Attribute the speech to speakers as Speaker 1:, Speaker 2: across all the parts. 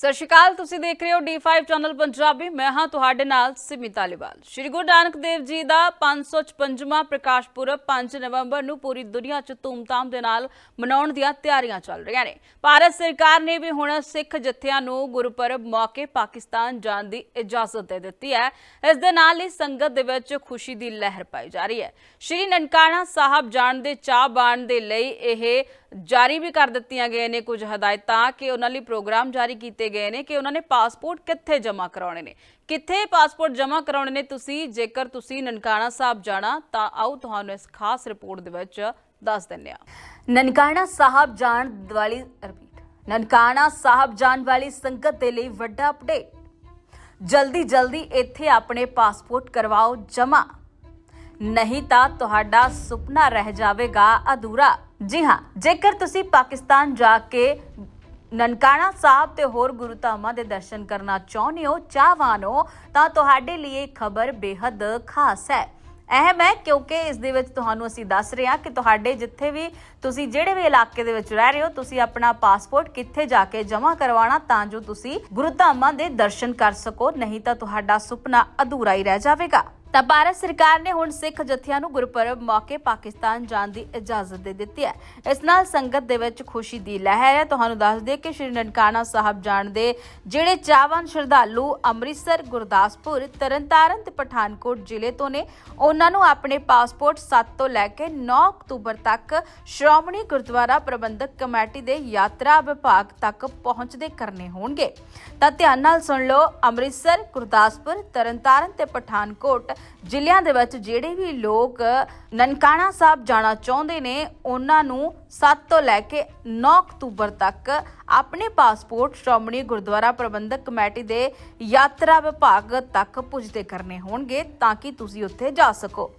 Speaker 1: ਸਤਿ ਸ਼੍ਰੀ ਅਕਾਲ, ਤੁਸੀਂ ਦੇਖ ਰਹੇ ਹੋ D5 ਚੈਨਲ ਪੰਜਾਬੀ। ਮੈਂ ਹਾਂ ਤੁਹਾਡੇ ਨਾਲ ਸਿਮੀ ਤਾਲੀਵਾਲ। ਸ਼੍ਰੀ ਗੁਰੂ ਨਾਨਕ ਦੇਵ ਜੀ ਦਾ 555ਵਾਂ ਪ੍ਰਕਾਸ਼ ਪੁਰਬ 5 ਨਵੰਬਰ ਨੂੰ ਪੂਰੀ ਦੁਨੀਆ 'ਚ ਧੂਮਧਾਮ ਦੇ ਨਾਲ ਮਨਾਉਣ ਦੀਆਂ ਤਿਆਰੀਆਂ ਚੱਲ ਰਹੀਆਂ ਨੇ। ਭਾਰਤ ਸਰਕਾਰ ਨੇ ਵੀ ਹੁਣ ਸਿੱਖ ਜਥਿਆਂ ਨੂੰ ਗੁਰਪੁਰਬ ਮੌਕੇ ਪਾਕਿਸਤਾਨ ਜਾਣ ਦੀ ਇਜਾਜ਼ਤ ਦੇ ਦਿੱਤੀ ਹੈ। ਇਸ ਦੇ ਨਾਲ ਹੀ ਸੰਗਤ ਦੇ ਵਿੱਚ ਖੁਸ਼ੀ ਦੀ ਲਹਿਰ ਪਾਈ ਜਾ ਰਹੀ ਹੈ। ਸ਼੍ਰੀ ਨਨਕਾਣਾ ਸਾਹਿਬ ਜਾਣ ਦੇ ਚਾਹ ਬਾਣ ਦੇ ਲਈ ਇਹ ਜਾਰੀ ਵੀ ਕਰ ਦਿੱਤੀਆਂ ਗਏ ਨੇ ਕੁਝ ਹਦਾਇਤਾਂ ਕਿ ਉਹਨਾਂ ਲਈ ਪ੍ਰੋਗਰਾਮ ਜਾਰੀ ਕੀਤੇ ਗਏ ਨੇ ਕਿ ਉਹਨਾਂ ਨੇ ਪਾਸਪੋਰਟ ਕਿੱਥੇ ਜਮ੍ਹਾਂ ਕਰਾਉਣੇ ਨੇ। ਕਿੱਥੇ ਪਾਸਪੋਰਟ ਜਮ੍ਹਾਂ ਕਰਾਉਣੇ ਨੇ ਤੁਸੀਂ? ਜੇਕਰ ਤੁਸੀਂ ਨਨਕਾਣਾ ਸਾਹਿਬ ਜਾਣਾ, ਤਾਂ ਆਓ ਤੁਹਾਨੂੰ ਇਸ ਖਾਸ ਰਿਪੋਰਟ ਦੇ ਵਿੱਚ ਦੱਸ ਦਿੰਦੇ ਹਾਂ। ਨਨਕਾਣਾ ਸਾਹਿਬ ਜਾਣ ਵਾਲੀ ਰਿਪੀਟ ਨਨਕਾਣਾ ਸਾਹਿਬ ਜਾਣ ਵਾਲੀ ਸੰਗਤ ਦੇ ਲਈ ਵੱਡਾ ਅਪਡੇਟ ਜਲਦੀ ਜਲਦੀ ਇੱਥੇ ਆਪਣੇ ਪਾਸਪੋਰਟ ਕਰਵਾਓ ਜਮ੍ਹਾਂ। ਨਹੀਂ ਤਾਂ ਤੁਹਾਡਾ ਸੁਪਨਾ ਰਹਿ ਜਾਵੇਗਾ ਅਧੂਰਾ। ਜੀ ਹਾਂ, ਜੇਕਰ ਤੁਸੀਂ ਪਾਕਿਸਤਾਨ ਜਾ ਕੇ ਨਨਕਾਣਾ ਸਾਹਿਬ ਤੇ ਹੋਰ ਗੁਰੂ ਧਾਮਾਂ ਦੇ ਦਰਸ਼ਨ ਕਰਨਾ ਚਾਹੁੰਦੇ ਹੋ, ਚਾਹਵਾਨ ਹੋ, ਤਾਂ ਤੁਹਾਡੇ ਲਈ ਇਹ ਖਬਰ ਬੇहद ਖਾਸ ਹੈ। ਅਹਿਮ ਹੈ ਕਿਉਂਕਿ ਇਸ ਦੇ ਵਿੱਚ ਤੁਹਾਨੂੰ ਅਸੀਂ ਦੱਸ ਰਹੇ ਹਾਂ ਕਿ ਤੁਹਾਡੇ ਜਿੱਥੇ ਵੀ ਤੁਸੀਂ ਜਿਹੜੇ ਵੀ ਇਲਾਕੇ ਦੇ ਵਿੱਚ ਰਹਿ ਰਹੇ ਹੋ, ਤੁਸੀਂ ਆਪਣਾ ਪਾਸਪੋਰਟ ਕਿੱਥੇ ਜਾ ਕੇ ਜਮ੍ਹਾਂ ਕਰਵਾਉਣਾ, ਤਾਂ ਜੋ ਤੁਸੀਂ ਗੁਰੂ ਧਾਮਾਂ ਦੇ ਦਰਸ਼ਨ ਕਰ ਸਕੋ, ਨਹੀਂ ਤਾਂ ਤੁਹਾਡਾ ਸੁਪਨਾ ਅਧੂਰਾ ਹੀ ਰਹਿ ਜਾਵੇਗਾ। ਤਾਂ ਭਾਰਤ ਸਰਕਾਰ ਨੇ ਹੁਣ ਸਿੱਖ ਜਥਿਆਂ ਨੂੰ ਗੁਰਪੁਰਬ ਮੌਕੇ ਪਾਕਿਸਤਾਨ ਜਾਣ ਦੀ ਇਜਾਜ਼ਤ ਦੇ ਦਿੱਤੀ ਹੈ। ਇਸ ਨਾਲ ਸੰਗਤ ਦੇ ਵਿੱਚ ਖੁਸ਼ੀ ਦੀ ਲਹਿਰ ਹੈ। ਤੁਹਾਨੂੰ ਦੱਸ ਦਈਏ ਕਿ ਸ਼੍ਰੀ ਨਨਕਾਣਾ ਸਾਹਿਬ ਜਾਣ ਦੇ ਜਿਹੜੇ ਚਾਹਵਾਨ ਸ਼ਰਧਾਲੂ ਅੰਮ੍ਰਿਤਸਰ, ਗੁਰਦਾਸਪੁਰ, ਤਰਨਤਾਰਨ ਤੇ ਪਠਾਨਕੋਟ ਜ਼ਿਲ੍ਹੇ ਤੋਂ ਨੇ, ਉਹਨਾਂ ਨੂੰ ਆਪਣੇ ਪਾਸਪੋਰਟ 7 ਤੋਂ ਲੈ ਕੇ 9 ਅਕਤੂਬਰ ਤੱਕ ਸ਼੍ਰੋਮਣੀ ਗੁਰਦੁਆਰਾ ਪ੍ਰਬੰਧਕ ਕਮੇਟੀ ਦੇ ਯਾਤਰਾ ਵਿਭਾਗ ਤੱਕ ਪਹੁੰਚਦੇ ਕਰਨੇ ਹੋਣਗੇ। ਤਾਂ ਧਿਆਨ ਨਾਲ ਸੁਣ ਲਓ, ਅੰਮ੍ਰਿਤਸਰ, ਗੁਰਦਾਸਪੁਰ, ਤਰਨਤਾਰਨ ਤੇ ਪਠਾਨਕੋਟ ਜ਼ਿਲ੍ਹਿਆਂ ਦੇ ਵਿੱਚ ਜਿਹੜੇ ਵੀ ਲੋਕ ਨਨਕਾਣਾ ਸਾਹਿਬ ਜਾਣਾ ਚਾਹੁੰਦੇ ਨੇ, ਉਹਨਾਂ ਨੂੰ 7 ਤੋਂ ਲੈ ਕੇ 9 ਅਕਤੂਬਰ ਤੱਕ ਆਪਣੇ ਪਾਸਪੋਰਟ ਸ਼੍ਰੋਮਣੀ ਗੁਰਦੁਆਰਾ ਪ੍ਰਬੰਧਕ ਕਮੇਟੀ ਦੇ ਯਾਤਰਾ ਵਿਭਾਗ ਤੱਕ ਪੁੱਜਦੇ ਕਰਨੇ ਹੋਣਗੇ ਤਾਂ ਕਿ ਤੁਸੀਂ ਉੱਥੇ ਜਾ ਸਕੋ।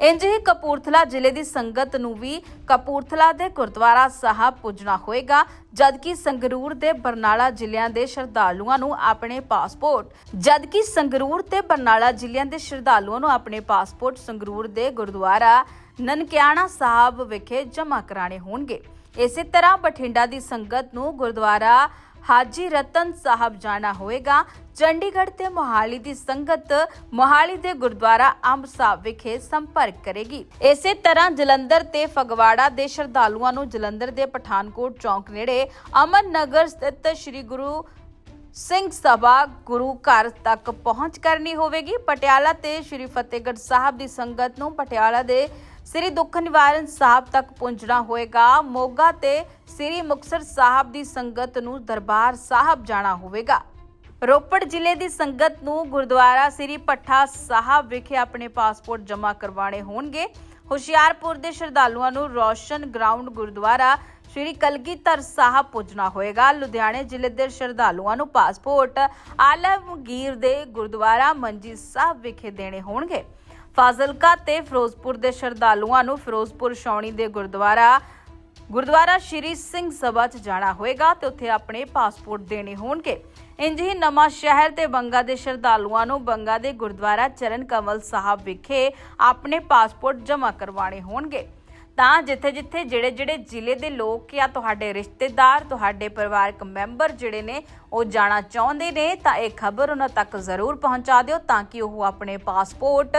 Speaker 1: ਇੰਜ ਹੀ ਕਪੂਰਥਲਾ ਜ਼ਿਲ੍ਹੇ ਦੀ ਸੰਗਤ ਨੂੰ ਵੀ ਕਪੂਰਥਲਾ ਦੇ ਗੁਰਦੁਆਰਾ ਸਾਹਿਬ ਪੁੱਜਣਾ ਹੋਏਗਾ, ਜਦਕਿ ਸੰਗਰੂਰ ਦੇ ਬਰਨਾਲਾ ਜ਼ਿਲ੍ਹਿਆਂ ਦੇ ਸ਼ਰਧਾਲੂਆਂ ਨੂੰ ਆਪਣੇ ਪਾਸਪੋਰਟ, ਜਦਕਿ ਸੰਗਰੂਰ ਤੇ ਬਰਨਾਲਾ ਜ਼ਿਲ੍ਹਿਆਂ ਦੇ ਸ਼ਰਧਾਲੂਆਂ ਨੂੰ ਆਪਣੇ ਪਾਸਪੋਰਟ ਸੰਗਰੂਰ ਦੇ ਗੁਰਦੁਆਰਾ ਨਨਕਿਆਣਾ ਸਾਹਿਬ ਵਿਖੇ ਜਮ੍ਹਾਂ ਕਰਾਣੇ ਹੋਣਗੇ। ਇਸੇ ਤਰ੍ਹਾਂ ਬਠਿੰਡਾ ਦੀ ਸੰਗਤ ਨੂੰ ਗੁਰਦੁਆਰਾ ਹਾਜੀ ਰਤਨ ਸਾਹਿਬ ਜਾਣਾ ਹੋਏਗਾ ਚੰਡੀਗੜ੍ਹ ਤੇ ਮੋਹਾਲੀ ਦੀ ਸੰਗਤ ਮੋਹਾਲੀ ਦੇ ਗੁਰਦੁਆਰਾ ਅੰਬ ਸਾਹਿਬ ਵਿਖੇ ਸੰਪਰਕ ਕਰੇਗੀ। ਇਸੇ ਤਰ੍ਹਾਂ ਜਲੰਧਰ ਤੇ ਫਗਵਾੜਾ ਦੇ ਸ਼ਰਧਾਲੂਆਂ ਨੂੰ ਜਲੰਧਰ ਦੇ ਪਠਾਨਕੋਟ ਚੌਂਕ ਨੇੜੇ ਅਮਨ ਨਗਰ ਸਥਿਤ ਸ੍ਰੀ ਗੁਰੂ ਸਿੰਘ ਸਭਾ ਗੁਰੂ ਘਰ ਤੱਕ ਪਹੁੰਚ ਕਰਨੀ ਹੋਵੇਗੀ। ਪਟਿਆਲਾ ਤੇ ਸ੍ਰੀ ਫਤਿਹਗੜ੍ਹ ਸਾਹਿਬ ਦੀ ਸੰਗਤ ਨੂੰ ਪਟਿਆਲਾ ਦੇ ਸ੍ਰੀ ਦੁੱਖ ਨਿਵਾਰਨ ਸਾਹਿਬ ਤੱਕ ਪਹੁੰਚਣਾ ਹੋਵੇਗਾ। ਮੋਗਾ ਤੇ ਸ੍ਰੀ ਮੁਕਤਸਰ ਸਾਹਿਬ ਦੀ ਸੰਗਤ ਨੂੰ ਦਰਬਾਰ ਸਾਹਿਬ ਜਾਣਾ ਹੋਵੇਗਾ। ਰੋਪੜ ਜ਼ਿਲ੍ਹੇ ਦੀ ਸੰਗਤ ਨੂੰ ਗੁਰਦੁਆਰਾ ਸ੍ਰੀ ਪੱਠਾ ਸਾਹਿਬ ਵਿਖੇ ਆਪਣੇ ਪਾਸਪੋਰਟ ਜਮ੍ਹਾਂ ਕਰਵਾਉਣੇ ਹੋਣਗੇ। ਹੁਸ਼ਿਆਰਪੁਰ ਦੇ ਸ਼ਰਧਾਲੂਆਂ ਨੂੰ ਰੋਸ਼ਨ ਗਰਾਊਂਡ ਗੁਰਦੁਆਰਾ ਸ਼੍ਰੀ ਕਲਗੀਧਰ ਸਾਹਿਬ ਪੁੱਜਣਾ ਹੋਏਗਾ। ਲੁਧਿਆਣੇ ਜ਼ਿਲ੍ਹੇ ਦੇ ਸ਼ਰਧਾਲੂਆਂ ਨੂੰ ਪਾਸਪੋਰਟ ਆਲਮਗੀਰ ਦੇ ਗੁਰਦੁਆਰਾ ਮੰਜੀ ਸਾਹਿਬ ਵਿਖੇ ਦੇਣੇ ਹੋਣਗੇ। ਫਾਜ਼ਿਲਕਾ ਤੇ ਫਿਰੋਜ਼ਪੁਰ ਦੇ ਸ਼ਰਧਾਲੂਆਂ ਨੂੰ ਫਿਰੋਜ਼ਪੁਰ ਸ਼ੌਣੀ ਦੇ ਗੁਰਦੁਆਰਾ ਗੁਰਦੁਆਰਾ ਸ਼੍ਰੀ ਸਿੰਘ ਸਭਾ 'ਚ ਜਾਣਾ ਹੋਏਗਾ ਤੇ ਉੱਥੇ ਆਪਣੇ ਪਾਸਪੋਰਟ ਦੇਣੇ ਹੋਣਗੇ। ਇੰਜ ਹੀ ਨਵਾਂ ਸ਼ਹਿਰ ਤੇ ਬੰਗਾ ਦੇ ਸ਼ਰਧਾਲੂਆਂ ਨੂੰ ਬੰਗਾ ਦੇ ਗੁਰਦੁਆਰਾ ਚਰਨ ਕਮਲ ਸਾਹਿਬ ਵਿਖੇ ਆਪਣੇ ਪਾਸਪੋਰਟ ਜਮ੍ਹਾਂ ਕਰਵਾਉਣੇ ਹੋਣਗੇ। ਤਾਂ ਜਿੱਥੇ-ਜਿੱਥੇ ਜਿਹੜੇ-ਜਿਹੜੇ ਜ਼ਿਲ੍ਹੇ ਦੇ ਲੋਕ ਜਾਂ ਤੁਹਾਡੇ ਰਿਸ਼ਤੇਦਾਰ, ਤੁਹਾਡੇ ਪਰਿਵਾਰਕ ਮੈਂਬਰ ਜਿਹੜੇ ਨੇ, ਉਹ ਜਾਣਾ ਚਾਹੁੰਦੇ ਨੇ, ਤਾਂ ਇਹ ਖਬਰ ਉਹਨਾਂ ਤੱਕ ਜ਼ਰੂਰ ਪਹੁੰਚਾ ਦਿਓ ਤਾਂ ਕਿ ਉਹ ਆਪਣੇ ਪਾਸਪੋਰਟ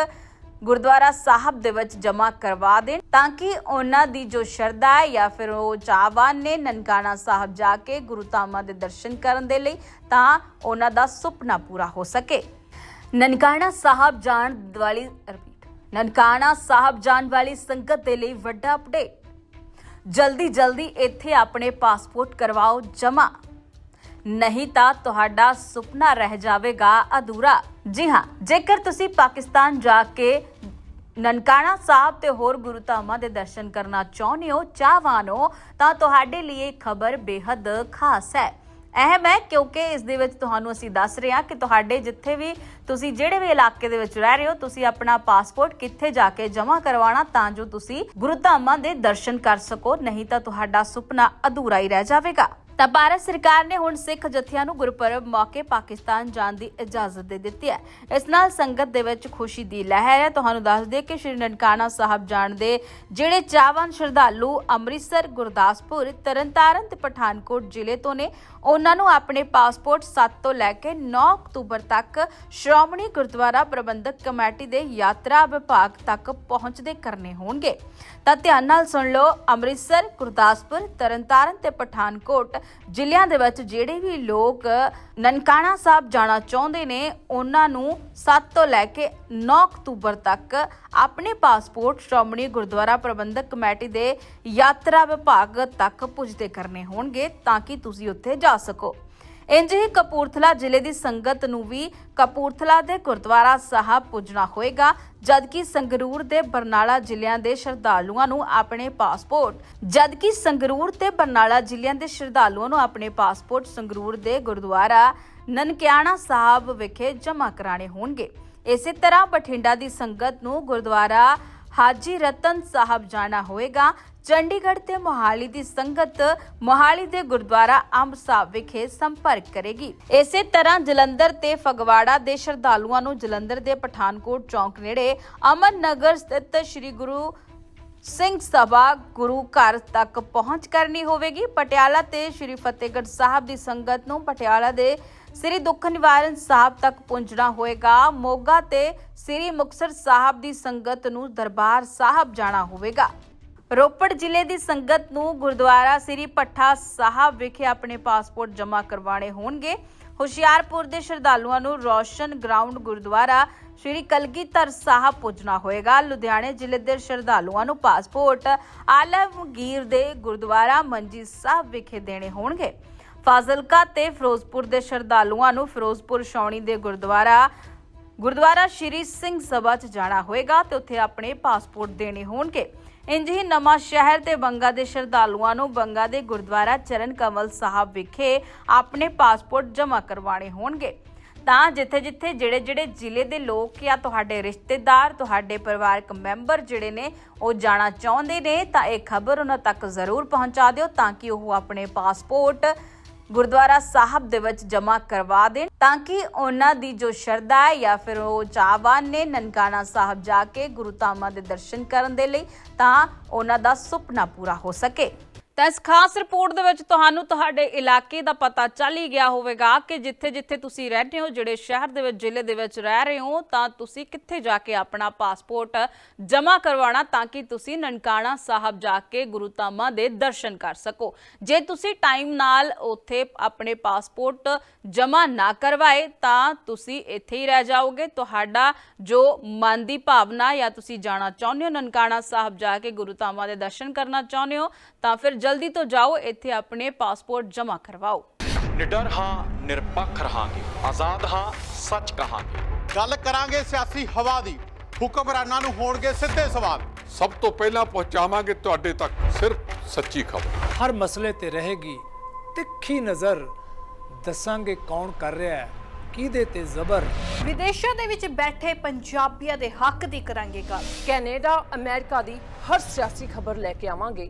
Speaker 1: ਗੁਰਦੁਆਰਾ ਸਾਹਿਬ ਦੇ ਵਿੱਚ ਜਮ੍ਹਾਂ ਕਰਵਾ ਦੇਣ, ਤਾਂ ਕਿ ਉਹਨਾਂ ਦੀ ਜੋ ਸ਼ਰਧਾ ਹੈ ਜਾਂ ਫਿਰ ਉਹ ਚਾਹਵਾਨ ਨੇ ਨਨਕਾਣਾ ਸਾਹਿਬ ਜਾ ਕੇ ਗੁਰੂ ਧਾਮਾਂ ਦੇ ਦਰਸ਼ਨ ਕਰਨ ਦੇ ਲਈ, ਤਾਂ ਉਹਨਾਂ ਦਾ ਸੁਪਨਾ ਪੂਰਾ ਹੋ ਸਕੇ। ਨਨਕਾਣਾ ਸਾਹਿਬ ਜਾਣ ਵਾਲੀ ਨਨਕਾਣਾ ਸਾਹਿਬ ਜਾਣ ਵਾਲੀ ਸੰਗਤ ਦੇ ਲਈ ਵੱਡਾ ਅਪਡੇਟ ਜਲਦੀ ਜਲਦੀ ਇੱਥੇ ਆਪਣੇ ਪਾਸਪੋਰਟ ਕਰਵਾਓ ਜਮ੍ਹਾਂ। ਨਹੀਂ ਤਾਂ ਤੁਹਾਡਾ ਸੁਪਨਾ ਰਹਿ ਜਾਵੇਗਾ ਅਧੂਰਾ। ਜੀ ਹਾਂ, ਜੇਕਰ ਤੁਸੀਂ ਪਾਕਿਸਤਾਨ ਜਾ ਕੇ ਨਨਕਾਣਾ ਸਾਹਿਬ ਤੇ ਹੋਰ ਗੁਰੂ ਧਾਮਾਂ ਦੇ ਦਰਸ਼ਨ ਕਰਨਾ ਚਾਹੁੰਦੇ ਹੋ, ਚਾਹਵਾਨ ਹੋ, ਤਾਂ ਤੁਹਾਡੇ ਲਈ ਇਹ ਖਬਰ ਬੇहद ਖਾਸ ਹੈ। ਅਹਿਮ ਹੈ ਕਿਉਂਕਿ ਇਸ ਦੇ ਵਿੱਚ ਤੁਹਾਨੂੰ ਅਸੀਂ ਦੱਸ ਰਹੇ ਹਾਂ ਕਿ ਤੁਹਾਡੇ ਜਿੱਥੇ ਵੀ ਤੁਸੀਂ ਜਿਹੜੇ ਵੀ ਇਲਾਕੇ ਦੇ ਵਿੱਚ ਰਹਿ ਰਹੇ ਹੋ, ਤੁਸੀਂ ਆਪਣਾ ਪਾਸਪੋਰਟ ਕਿੱਥੇ ਜਾ ਕੇ ਜਮ੍ਹਾਂ ਕਰਵਾਉਣਾ ਤਾਂ ਜੋ ਤੁਸੀਂ ਗੁਰੂ ਧਾਮਾਂ ਦੇ ਦਰਸ਼ਨ ਕਰ ਸਕੋ, ਨਹੀਂ ਤਾਂ ਤੁਹਾਡਾ ਸੁਪਨਾ ਅਧੂਰਾ ਹੀ ਰਹਿ ਜਾਵੇਗਾ। ਤਾਂ ਭਾਰਤ ਸਰਕਾਰ ਨੇ ਹੁਣ ਸਿੱਖ ਜਥਿਆਂ ਨੂੰ ਗੁਰਪੁਰਬ ਮੌਕੇ ਪਾਕਿਸਤਾਨ ਜਾਣ ਦੀ ਇਜਾਜ਼ਤ ਦੇ ਦਿੱਤੀ ਹੈ। ਇਸ ਨਾਲ ਸੰਗਤ ਦੇ ਵਿੱਚ ਖੁਸ਼ੀ ਦੀ ਲਹਿਰ ਹੈ। ਤੁਹਾਨੂੰ ਦੱਸ ਦਈਏ ਕਿ ਸ਼੍ਰੀ ਨਨਕਾਣਾ ਸਾਹਿਬ ਜਾਣ ਦੇ ਜਿਹੜੇ ਚਾਹਵਾਨ ਸ਼ਰਧਾਲੂ ਅੰਮ੍ਰਿਤਸਰ, ਗੁਰਦਾਸਪੁਰ, ਤਰਨਤਾਰਨ ਤੇ ਪਠਾਨਕੋਟ ਜ਼ਿਲ੍ਹੇ ਤੋਂ ਨੇ, ਉਹਨਾਂ ਨੂੰ ਆਪਣੇ ਪਾਸਪੋਰਟ 7 ਤੋਂ ਲੈ ਕੇ 9 ਅਕਤੂਬਰ ਤੱਕ ਸ਼੍ਰੋਮਣੀ ਗੁਰਦੁਆਰਾ ਪ੍ਰਬੰਧਕ ਕਮੇਟੀ ਦੇ ਯਾਤਰਾ ਵਿਭਾਗ ਤੱਕ ਪਹੁੰਚਦੇ ਕਰਨੇ ਹੋਣਗੇ। ਤਾਂ ਧਿਆਨ ਨਾਲ ਸੁਣ ਲਓ, ਅੰਮ੍ਰਿਤਸਰ, ਗੁਰਦਾਸਪੁਰ, ਤਰਨਤਾਰਨ ਤੇ ਪਠਾਨਕੋਟ ਜ਼ਿਲ੍ਹਿਆਂ ਦੇ ਵਿੱਚ ਜਿਹੜੇ ਵੀ ਲੋਕ ਨਨਕਾਣਾ ਸਾਹਿਬ ਜਾਣਾ ਚਾਹੁੰਦੇ ਨੇ, ਉਹਨਾਂ ਨੂੰ 7 ਤੋਂ ਲੈ ਕੇ 9 ਅਕਤੂਬਰ ਤੱਕ ਆਪਣੇ ਪਾਸਪੋਰਟ ਸ਼੍ਰੋਮਣੀ ਗੁਰਦੁਆਰਾ ਪ੍ਰਬੰਧਕ ਕਮੇਟੀ ਦੇ ਯਾਤਰਾ ਵਿਭਾਗ ਤੱਕ ਪੁੱਜਦੇ ਕਰਨੇ ਹੋਣਗੇ ਤਾਂ ਕਿ ਤੁਸੀਂ ਉੱਥੇ ਜਾ ਸਕੋ। ਇੰਜ ਹੀ ਕਪੂਰਥਲਾ ਜ਼ਿਲ੍ਹੇ ਦੀ ਸੰਗਤ ਨੂੰ ਵੀ ਕਪੂਰਥਲਾ ਦੇ ਗੁਰਦੁਆਰਾ ਸਾਹਿਬ ਪੁੱਜਣਾ ਹੋਏਗਾ, ਜਦਕਿ ਸੰਗਰੂਰ ਦੇ ਬਰਨਾਲਾ ਜ਼ਿਲ੍ਹਿਆਂ ਦੇ ਸ਼ਰਧਾਲੂਆਂ ਨੂੰ ਆਪਣੇ ਪਾਸਪੋਰਟ, ਜਦਕਿ ਸੰਗਰੂਰ ਤੇ ਬਰਨਾਲਾ ਜ਼ਿਲ੍ਹਿਆਂ ਦੇ ਸ਼ਰਧਾਲੂਆਂ ਨੂੰ ਆਪਣੇ ਪਾਸਪੋਰਟ ਸੰਗਰੂਰ ਦੇ ਗੁਰਦੁਆਰਾ ਨਨਕਿਆਣਾ ਸਾਹਿਬ ਵਿਖੇ ਜਮ੍ਹਾਂ ਕਰਾਣੇ ਹੋਣਗੇ। ਇਸੇ ਤਰ੍ਹਾਂ ਬਠਿੰਡਾ ਦੀ ਸੰਗਤ ਨੂੰ ਗੁਰਦੁਆਰਾ ਹਾਜੀ ਰਤਨ ਸਾਹਿਬ ਜਾਣਾ ਹੋਏਗਾ ਚੰਡੀਗੜ੍ਹ ਤੇ ਮੋਹਾਲੀ ਦੀ ਸੰਗਤ ਮੋਹਾਲੀ ਦੇ ਗੁਰਦੁਆਰਾ ਅੰਬ ਸਾਹਿਬ ਵਿਖੇ ਸੰਪਰਕ ਕਰੇਗੀ। ਇਸੇ ਤਰ੍ਹਾਂ ਜਲੰਧਰ ਤੇ ਫਗਵਾੜਾ ਦੇ ਸ਼ਰਧਾਲੂਆਂ ਨੂੰ ਜਲੰਧਰ ਦੇ ਪਠਾਨਕੋਟ ਚੌਂਕ ਨੇੜੇ ਅਮਨ ਨਗਰ ਸਥਿਤ ਸ੍ਰੀ ਗੁਰੂ ਸਿੰਘ ਸਭਾ ਗੁਰੂ ਘਰ ਤੱਕ ਪਹੁੰਚ ਕਰਨੀ ਹੋਵੇਗੀ। ਪਟਿਆਲਾ ਤੇ ਸ੍ਰੀ ਫਤਿਹਗੜ੍ਹ ਸਾਹਿਬ ਦੀ ਸੰਗਤ ਨੂੰ ਪਟਿਆਲਾ ਦੇ ਸ੍ਰੀ ਦੁੱਖ ਨਿਵਾਰਨ ਸਾਹਿਬ ਤੱਕ ਪਹੁੰਚਣਾ ਹੋਵੇਗਾ। ਮੋਗਾ ਤੇ ਸ੍ਰੀ ਮੁਕਤਸਰ ਸਾਹਿਬ ਦੀ ਸੰਗਤ ਨੂੰ ਦਰਬਾਰ ਸਾਹਿਬ ਜਾਣਾ ਹੋਵੇਗਾ। ਰੋਪੜ ਜ਼ਿਲ੍ਹੇ ਦੀ ਸੰਗਤ ਨੂੰ ਗੁਰਦੁਆਰਾ ਸ੍ਰੀ ਪੱਠਾ ਸਾਹਿਬ ਵਿਖੇ ਆਪਣੇ ਪਾਸਪੋਰਟ ਜਮ੍ਹਾਂ ਕਰਵਾਉਣੇ ਹੋਣਗੇ। ਹੁਸ਼ਿਆਰਪੁਰ ਦੇ ਸ਼ਰਧਾਲੂਆਂ ਨੂੰ ਰੋਸ਼ਨ ਗਰਾਊਂਡ ਗੁਰਦੁਆਰਾ ਸ੍ਰੀ ਕਲਗੀਧਰ ਸਾਹਿਬ ਪੁੱਜਣਾ ਹੋਏਗਾ। ਲੁਧਿਆਣੇ ਜ਼ਿਲ੍ਹੇ ਦੇ ਸ਼ਰਧਾਲੂਆਂ ਨੂੰ ਪਾਸਪੋਰਟ ਆਲਮਗੀਰ ਦੇ ਗੁਰਦੁਆਰਾ ਮੰਜੀ ਸਾਹਿਬ ਵਿਖੇ ਦੇਣੇ ਹੋਣਗੇ। ਫਾਜ਼ਿਲਕਾ ਤੇ ਫਿਰੋਜ਼ਪੁਰ ਦੇ ਸ਼ਰਧਾਲੂਆਂ ਨੂੰ ਫਿਰੋਜ਼ਪੁਰ ਛਾਉਣੀ ਦੇ ਗੁਰਦੁਆਰਾ ਗੁਰਦੁਆਰਾ ਸ਼੍ਰੀ ਸਿੰਘ ਸਭਾ 'ਚ ਜਾਣਾ ਹੋਏਗਾ ਤੇ ਉੱਥੇ ਆਪਣੇ ਪਾਸਪੋਰਟ ਦੇਣੇ ਹੋਣਗੇ। ਇੰਜ ਹੀ ਨਵਾਂ ਸ਼ਹਿਰ ਤੇ ਬੰਗਾ ਦੇ ਸ਼ਰਧਾਲੂਆਂ ਨੂੰ ਬੰਗਾ ਦੇ ਗੁਰਦੁਆਰਾ ਚਰਨ ਕਮਲ ਸਾਹਿਬ ਵਿਖੇ ਆਪਣੇ ਪਾਸਪੋਰਟ ਜਮ੍ਹਾਂ ਕਰਵਾਉਣੇ ਹੋਣਗੇ। ਤਾਂ ਜਿੱਥੇ ਜਿੱਥੇ ਜਿਹੜੇ ਜਿਹੜੇ ਜ਼ਿਲ੍ਹੇ ਦੇ ਲੋਕ ਜਾਂ ਤੁਹਾਡੇ ਰਿਸ਼ਤੇਦਾਰ, ਤੁਹਾਡੇ ਪਰਿਵਾਰਕ ਮੈਂਬਰ ਜਿਹੜੇ ਨੇ, ਉਹ ਜਾਣਾ ਚਾਹੁੰਦੇ ਨੇ, ਤਾਂ ਇਹ ਖਬਰ ਉਹਨਾਂ ਤੱਕ ਜ਼ਰੂਰ ਪਹੁੰਚਾ ਦਿਓ ਤਾਂ ਕਿ ਉਹ ਆਪਣੇ ਪਾਸਪੋਰਟ ਗੁਰਦੁਆਰਾ ਸਾਹਿਬ ਦੇ ਵਿੱਚ ਜਮ੍ਹਾਂ ਕਰਵਾ ਦੇਣ ਤਾਂ ਕਿ ਉਹਨਾਂ ਦੀ ਜੋ ਸ਼ਰਧਾ ਹੈ ਜਾਂ ਫਿਰ ਉਹ ਚਾਹਵਾਨ ਨੇ ਨਨਕਾਣਾ ਸਾਹਿਬ ਜਾ ਕੇ ਗੁਰੂ ਧਾਮਾਂ ਦੇ ਦਰਸ਼ਨ ਕਰਨ ਦੇ ਲਈ ਤਾਂ ਉਹਨਾਂ ਦਾ ਸੁਪਨਾ ਪੂਰਾ ਹੋ ਸਕੇ। ਤਾਂ ਇਸ ਖਾਸ ਰਿਪੋਰਟ ਦੇ ਵਿੱਚ ਤੁਹਾਨੂੰ ਤੁਹਾਡੇ ਇਲਾਕੇ ਦਾ ਪਤਾ ਚੱਲ ਹੀ ਗਿਆ ਹੋਵੇਗਾ ਕਿ ਜਿੱਥੇ-ਜਿੱਥੇ ਤੁਸੀਂ ਰਹਿੰਦੇ ਹੋ, ਜਿਹੜੇ ਸ਼ਹਿਰ ਦੇ ਵਿੱਚ, ਜ਼ਿਲ੍ਹੇ ਦੇ ਵਿੱਚ ਰਹਿ ਰਹੇ ਹੋ, ਤਾਂ ਤੁਸੀਂ ਕਿੱਥੇ ਜਾ ਕੇ ਆਪਣਾ ਪਾਸਪੋਰਟ ਜਮ੍ਹਾਂ ਕਰਵਾਉਣਾ ਤਾਂ ਕਿ ਤੁਸੀਂ ਨਨਕਾਣਾ ਸਾਹਿਬ ਜਾ ਕੇ ਗੁਰੂ ਧਾਮਾਂ ਦੇ ਦਰਸ਼ਨ ਕਰ ਸਕੋ। ਜੇ ਤੁਸੀਂ ਟਾਈਮ ਨਾਲ ਉੱਥੇ ਆਪਣੇ ਪਾਸਪੋਰਟ ਜਮ੍ਹਾਂ ਨਾ ਕਰਵਾਏ, ਤਾਂ ਤੁਸੀਂ ਇੱਥੇ ਹੀ ਰਹਿ ਜਾਓਗੇ। ਤੁਹਾਡਾ ਜੋ ਮਨ ਦੀ ਭਾਵਨਾ ਜਾਂ ਤੁਸੀਂ ਜਾਣਾ ਚਾਹੁੰਦੇ ਹੋ, ਨਨਕਾਣਾ ਸਾਹਿਬ ਜਾ ਕੇ ਗੁਰੂ ਧਾਮਾਂ ਦੇ ਦਰਸ਼ਨ ਕਰਨਾ ਚਾਹੁੰਦੇ ਹੋ, ਤਾਂ ਫਿਰ ਜਲਦੀ ਤੋਂ ਜਾਓ ਇੱਥੇ ਆਪਣੇ ਪਾਸਪੋਰਟ ਜਮ੍ਹਾਂ ਕਰਵਾਓ।
Speaker 2: ਨਿਡਰ ਹਾਂ ਨਿਰਪੱਖ ਰਹਾਂਗੇ। ਆਜ਼ਾਦ ਹਾਂ ਸੱਚ ਕਹਾਂਗੇ।
Speaker 3: ਗੱਲ ਕਰਾਂਗੇ ਸਿਆਸੀ ਹਵਾ ਦੀ। ਹੁਕਮਰਾਨਾਂ ਨੂੰ ਹੋਣਗੇ ਸਿੱਧੇ ਸਵਾਲ।
Speaker 4: ਸਭ ਤੋਂ ਪਹਿਲਾਂ ਪਹੁੰਚਾਵਾਂਗੇ ਤੁਹਾਡੇ ਤੱਕ ਸਿਰਫ ਸੱਚੀ ਖਬਰ।
Speaker 5: ਹਰ ਮਸਲੇ ਤੇ ਰਹੇਗੀ ਤਿੱਖੀ ਨਜ਼ਰ। ਦੱਸਾਂਗੇ ਕੌਣ ਕਰ ਰਿਹਾ ਹੈ ਕਿਹਦੇ ਤੇ ਜ਼ਬਰ।
Speaker 6: ਵਿਦੇਸ਼ਾਂ ਦੇ ਵਿੱਚ ਬੈਠੇ ਪੰਜਾਬੀਆਂ ਦੇ ਹੱਕ ਦੀ ਕਰਾਂਗੇ ਗੱਲ।
Speaker 7: ਕੈਨੇਡਾ ਅਮਰੀਕਾ ਦੀ ਹਰ ਸਿਆਸੀ ਖਬਰ ਲੈ ਕੇ ਆਵਾਂਗੇ।